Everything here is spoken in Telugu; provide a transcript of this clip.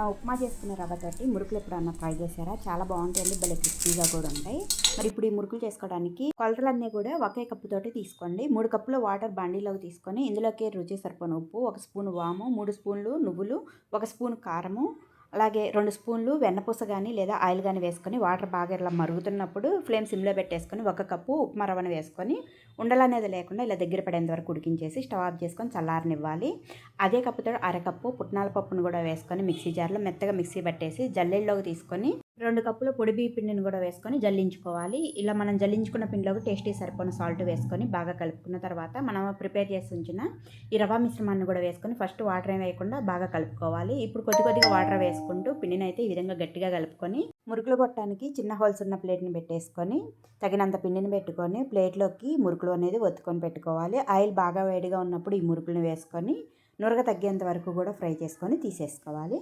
మనం ఉప్మా రవ్వ రవ్వతోటి మురుకులు ఎప్పుడన్నా ఫ్రై చేశారా? చాలా బాగుంటాయండి భలే క్రిస్పీగా కూడా ఉంటాయి. మరి ఇప్పుడు ఈ మురుకులు చేసుకోవడానికి కొలతలన్నీ కూడా ఒకే కప్పు తోటి తీసుకోండి. మూడు కప్పుల వాటర్ బండిలోకి తీసుకొని ఇందులోకి రుచి సరిపోయిన ఉప్పు ఒక స్పూన్ వాము మూడు స్పూన్లు నువ్వులు ఒక స్పూన్ కారము అలాగే రెండు స్పూన్లు వెన్నపూస కానీ లేదా ఆయిల్ కానీ వేసుకొని వాటర్ బాగా ఇలా మరుగుతున్నప్పుడు ఫ్లేమ్ సిమ్లో పెట్టేసుకొని ఒక కప్పు ఉప్మా రవ్వను వేసుకొని ఉండలు అనేది లేకుండా ఇలా దగ్గర పడేంత వరకు ఉడికించేసి స్టవ్ ఆఫ్ చేసుకొని చల్లారనివ్వాలి. అదే కప్పుతో అరకప్పు పుట్నాల పప్పును కూడా వేసుకొని మిక్సీ జార్లో మెత్తగా మిక్సీ పట్టేసి జల్లెల్లోకి తీసుకొని రెండు కప్పుల పొడి బియ్య పిండిని కూడా వేసుకొని జల్లించుకోవాలి. ఇలా మనం జల్లించుకున్న పిండిలోకి టేస్టీ సరిపోయిన సాల్ట్ వేసుకొని బాగా కలుపుకున్న తర్వాత మనం ప్రిపేర్ చేసి ఉంచిన ఈ రవా మిశ్రమాన్ని కూడా వేసుకొని ఫస్ట్ వాటర్ ఏం వేయకుండా బాగా కలుపుకోవాలి. ఇప్పుడు కొద్ది కొద్దిగా వాటర్ వేసుకుంటూ పిండిని అయితే ఈ విధంగా గట్టిగా కలుపుకొని మురుకులు కొట్టడానికి చిన్న హోల్స్ ఉన్న ప్లేట్ని పెట్టేసుకొని తగినంత పిండిని పెట్టుకొని ప్లేట్లోకి మురుకులు అనేది ఒత్తుకొని పెట్టుకోవాలి. ఆయిల్ బాగా వేడిగా ఉన్నప్పుడు ఈ మురుకులను వేసుకొని నురగ తగ్గేంత వరకు కూడా ఫ్రై చేసుకొని తీసేసుకోవాలి.